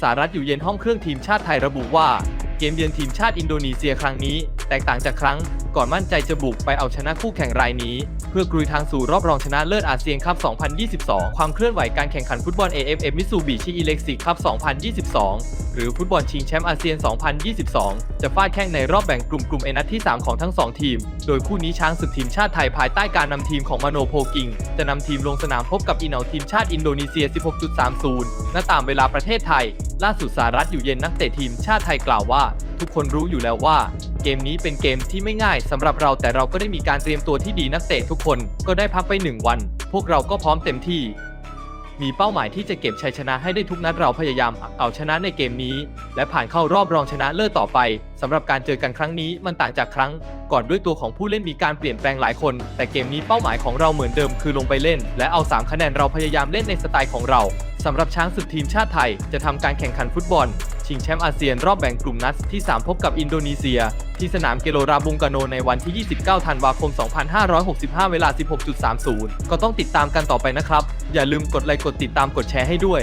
สารัฐอยู่เย็นห้องเครื่องทีมชาติไทยระบุว่า เกมเยือนทีมชาติอินโดนีเซียครั้งนี้ แตกต่างจากครั้งก่อนมั่นใจจะบุกไปเอาชนะคู่แข่งรายนี้ เพื่อกลุยทางสู่รอบรองชนะเลิศอาเซียนคัพ 2022 ความเคลื่อนไหวการแข่งขันฟุตบอล AFF Mitsubishi Electric Cup 2022 หรือฟุตบอลชิงแชมป์อาเซียน 2022 จะฟาดแข่งในรอบแบ่งกลุ่มกลุ่มเอนัดที่ 3 ของทั้ง 2 ทีม โดยคู่นี้ช้างศึกทีมชาติไทยภายใต้การนำทีมของมาโนโพกิง จะนำทีมลงสนามพบกับอีเหนาทีมชาติอินโดนีเซีย 16.30 ณ ตามเวลาประเทศไทย ล่าสุดสารัฐอยู่เย็นนักเตะทีมชาติไทยกล่าวว่า ทุกคนรู้อยู่แล้วว่า กมนี้เป็นเกมที่ไม่ง่ายสำหรับเราแต่เราก็ได้มีการเตรียมตัวที่ดีนักเตะทุกคน ก็ได้พักไปหนึ่งวัน พวกเราก็พร้อมเต็มที่ มีเป้าหมายที่จะเก็บชัยชนะให้ได้ทุกนัดเราพยายามเอาชนะในเกมนี้ และผ่านเข้ารอบรองชนะเลิศต่อไป สำหรับการเจอกันครั้งนี้มันต่างจากครั้งก่อนด้วยตัวของผู้เล่นมีการเปลี่ยนแปลงหลายคน แต่เกมนี้เป้าหมายของเราเหมือนเดิมคือลงไปเล่น และเอา 3 คะแนนเราพยายามเล่นในสไตล์ของเราสำหรับช้างศึกทีมชาติไทย จะทำการแข่งขันฟุตบอล ชิงแชมป์อาเซียนรอบแบ่งกลุ่มนัดที่ 3 พบกับอินโดนีเซีย ที่สนามเกโลราบุงกาโนในวันที่ 29 ธันวาคม 2565 เวลา 16.30 ก็ต้องติดตามกันต่อไปนะครับ อย่าลืมกดไลค์กดติดตามกดแชร์ให้ด้วย